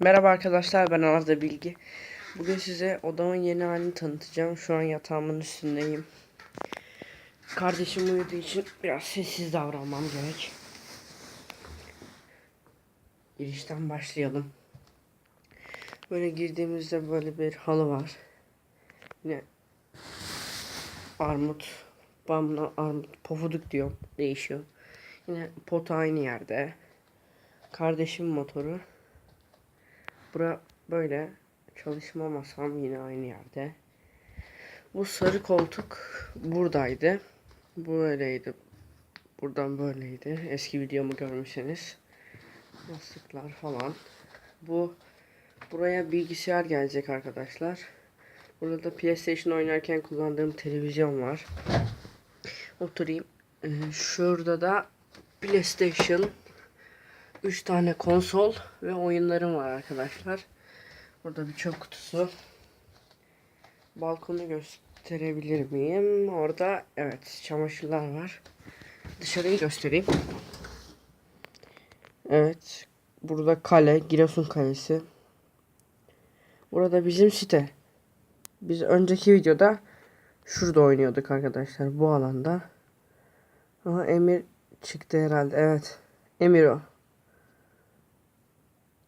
Merhaba arkadaşlar ben Arda Bilgi. Bugün size odamın yeni halini tanıtacağım. Şu an yatağımın üstündeyim. Kardeşim uyuduğu için biraz sessiz davranmam gerek. Girişten başlayalım. Böyle girdiğimizde böyle bir halı var. Yine armut, bamla, armut, pofuduk diyor. Değişiyor. Yine pot aynı yerde. Kardeşim motoru. Bura böyle çalışma masam yine aynı yerde. Bu sarı koltuk buradaydı. Bu böyleydi. Buradan böyleydi. Eski videomu görmüşseniz. Yastıklar falan. Bu buraya bilgisayar gelecek arkadaşlar. Burada da PlayStation oynarken kullandığım televizyon var. Oturayım. Ee, şurada da PlayStation 3 tane konsol ve oyunlarım var arkadaşlar. Burada bir çöp kutusu. Balkonu gösterebilir miyim? Orada evet çamaşırlar var. Dışarıyı göstereyim. Evet. Burada kale, Giresun Kalesi. Burada bizim site. Biz önceki videoda şurada oynuyorduk arkadaşlar bu alanda. Ama Emir çıktı herhalde. Evet. Emir o.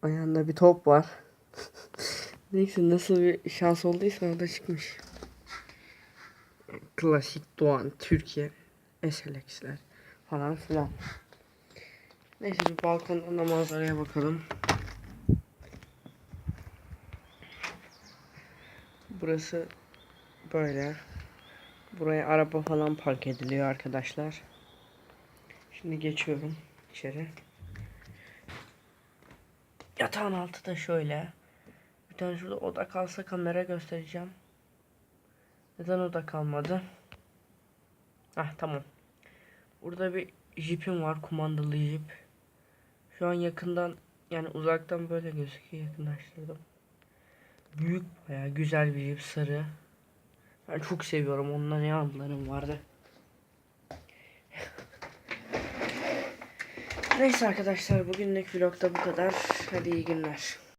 Ayağında bir top var. Neyse nasıl bir şans olduysa orada çıkmış. Klasik Doğan, Türkiye, SLX'ler falan filan. Neyse bir balkondan da manzaraya bakalım. Burası böyle. Buraya araba falan park ediliyor arkadaşlar. Şimdi geçiyorum içeri. Yatağın altı da şöyle. Bir tane şurada oda kalsa kamera göstereceğim. Neden oda kalmadı? Ah tamam. Burada bir jipim var. Kumandalı jip. Şu an yakından yani uzaktan böyle gözüküyor. Yakınlaştırdım. Büyük baya güzel bir jip sarı. Ben çok seviyorum. Onunla ne anılarım vardı. Neyse arkadaşlar bugünlük vlogda bu kadar. Hadi iyi günler.